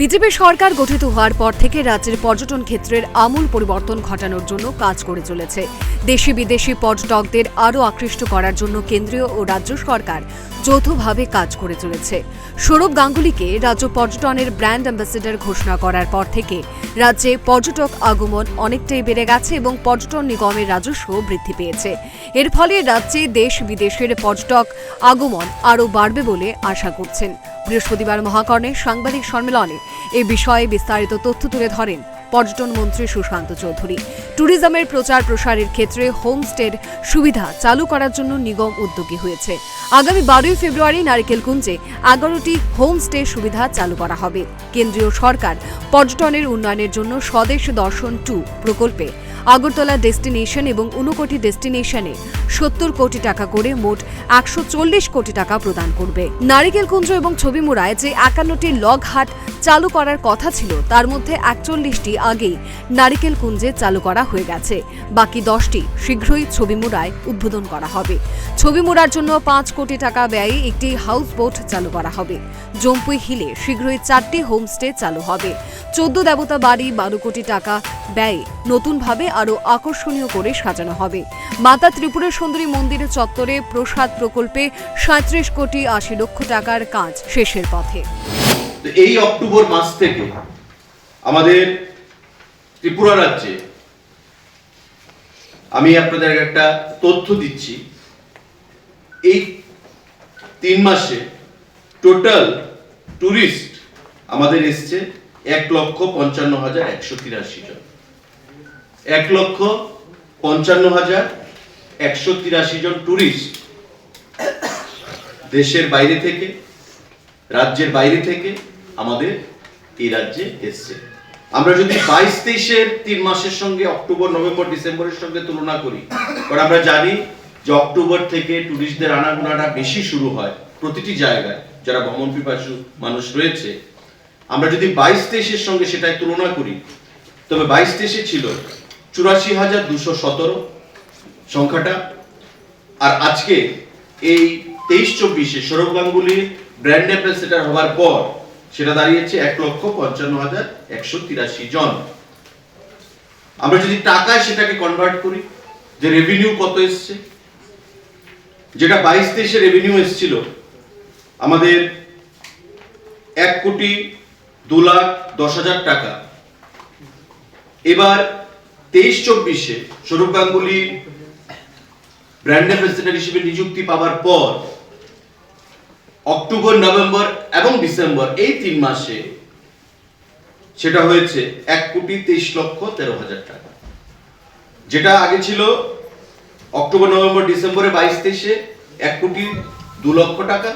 BJP সরকার গঠিত হওয়ার পর থেকে রাজ্যের পর্যটন ক্ষেত্রের আমূল পরিবর্তন ঘটানোর জন্য কাজ করে চলেছে। দেশি বিদেশি পর্যটকদের আরও আকৃষ্ট করার জন্য কেন্দ্রীয় ও রাজ্য সরকার যৌথভাবে কাজ করে চলেছে। সৌরভ গাঙ্গুলিকে রাজ্য পর্যটনের ব্র্যান্ড অ্যাম্বাসেডর ঘোষণা করার পর থেকে রাজ্যে পর্যটক আগমন অনেকটাই বেড়ে গেছে এবং পর্যটন নিগমের রাজস্ব বৃদ্ধি পেয়েছে। এর ফলে রাজ্যে দেশ বিদেশের পর্যটক আগমন আরও বাড়বে বলে আশা করছেন। বৃহস্পতিবার মহাকর্ণে সাংবাদিক সম্মেলনে এ বিষয়ে বিস্তারিত তথ্য তুলে ধরেন পর্যটন মন্ত্রী সুশান্ত চৌধুরী। ট্যুরিজমের প্রচার প্রসারের ক্ষেত্রে হোমস্টের সুবিধা চালু করার জন্য নিগম উদ্যোগী হয়েছে। আগামী বারোই ফেব্রুয়ারি নারিকেলকুঞ্জে এগারোটি হোমস্টে সুবিধা চালু করা হবে। কেন্দ্রীয় সরকার পর্যটনের উন্নয়নের জন্য স্বদেশ দর্শন টু প্রকল্পে আগরতলা ডেস্টিনেশন এবং ঊনকোটি ডেস্টিনেশনে সত্তর কোটি টাকা করে মোট একশো চল্লিশ কোটি টাকা প্রদান করবে। নারিকেলকুঞ্জ এবং ছবিমুড়ায় যে একান্নটি লগ হাট চালু করার কথা ছিল, তার মধ্যে একচল্লিশটি আগেই নারিকেলকুঞ্জে চালু করা হয়ে গেছে। বাকি দশটি শীঘ্রই ছবিমুড়ায় উদ্বোধন করা হবে। ছবিমুড়ার জন্য পাঁচ কোটি টাকা ব্যয়ে একটি হাউস বোট চালু করা হবে। জম্পুই হিলে শীঘ্রই চারটি হোমস্টে চালু হবে। চোদ্দ দেবতা বাড়ি, বারো কোটি টাকা ব্যয়ে নতুনভাবে আরও আকর্ষণীয় করে সাজানো হবে। মাতা ত্রিপুরা সুন্দরী মন্দিরের চত্বরে প্রসাদ প্রকল্পে সাঁত্রিশ কোটি আশি লক্ষ টাকার কাজ শেষের পথে। এই অক্টোবর মাস থেকে আমাদের ত্রিপুরা রাজ্যে। আমি আপনাদের একটা তথ্য দিচ্ছি। এই তিন মাসে টোটাল টুরিস্ট আমাদের এসছে এক লক্ষ পঞ্চান্ন হাজার একশো তিরাশি জন। এক লক্ষ পঞ্চান্ন হাজার একশো তিরাশি জন টুরিস্ট দেশের বাইরে থেকে, রাজ্যের বাইরে থেকে আমাদের এই রাজ্যে এসছে। আমরা যদি বাইশ তেইশের তিন মাসের সঙ্গে অক্টোবর, নভেম্বর, ডিসেম্বরের সঙ্গে তুলনা করি, কারণ আমরা জানি যে অক্টোবর থেকে টুরিস্টদের আনাগোনাটা বেশি শুরু হয় প্রতিটি জায়গায়, যারা ভ্রমণ পিপাসু মানুষ রয়েছে। আমরা যদি বাইশ তেইশের সঙ্গে সেটাই তুলনা করি, তবে বাইশ তেইশে ছিল চুরাশি হাজার দুশো সতেরো সংখ্যাটা, আর আজকে এই তেইশ চব্বিশে সৌরভ গাঙ্গুলি ব্র্যান্ড অ্যাম্বাসেডার হওয়ার পর সেটা দাঁড়িয়েছে এক লক্ষ পঞ্চান্ন হাজার একশো তিরাশি জন। আমরা যদি টাকায় সেটাকে কনভার্ট করি, যে রেভিনিউ কত এসছে? যেটা বাইশ তেইশে রেভিনিউ এসছিল, আমাদের এক কোটি দু লাখ দশ হাজার টাকা। এবার তেইশ চব্বিশে সৌরভ গাঙ্গুলি ব্র্যান্ড অ্যাম্বাসেডার হিসেবে নিযুক্তি পাওয়ার পর অক্টোবর, নভেম্বর এবং ডিসেম্বর এই তিন মাসে সেটা হয়েছে এক কোটি তেইশ লক্ষ তেরো হাজার টাকা। যেটা আগে ছিল অক্টোবর, নভেম্বর, ডিসেম্বরে বাইশ তেইশে এক কোটি দু লক্ষ টাকা।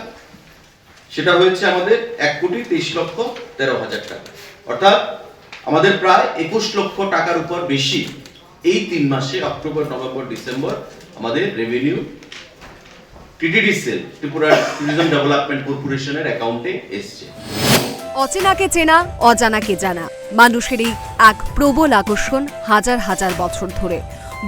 সেটা হয়েছে আমাদের এক কোটি তেইশ লক্ষ তেরো হাজার টাকা। অর্থাৎ আমাদের প্রায় একুশ লক্ষ টাকার উপর বেশি এই তিন মাসে অক্টোবর, নভেম্বর, ডিসেম্বর আমাদের revenue TTD cell Tripura tourism development কর্পোরেশনের অ্যাকাউন্টে এসছে। অচেনাকে চেনা, অজানাকে জানা, মানুষের এই এক প্রবল আকর্ষণ হাজার হাজার বছর ধরে।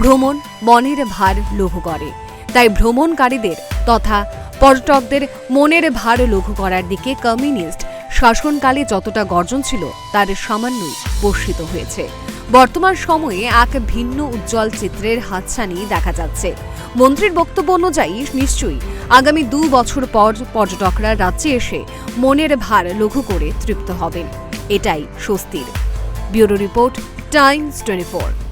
ভ্রমণ মনের ভার লঘু করে। তাই ভ্রমণকারীদের তথা পর্যটকদের মনের ভার লঘু করার দিকে কমিউনিস্ট শাসনকালে যতটা গর্জন ছিল, তার সামান্যই বর্ষিত হয়েছে। বর্তমান সময়ে এক ভিন্ন উজ্জ্বল চিত্রের হাতছানি দেখা যাচ্ছে। মন্ত্রীর বক্তব্য অনুযায়ী, নিশ্চয়ই আগামী দু বছর পর পর্যটকরা রাজ্যে এসে মনের ভার লঘু করে তৃপ্ত হবেন। এটাই স্বস্তির। Bureau report, Times twenty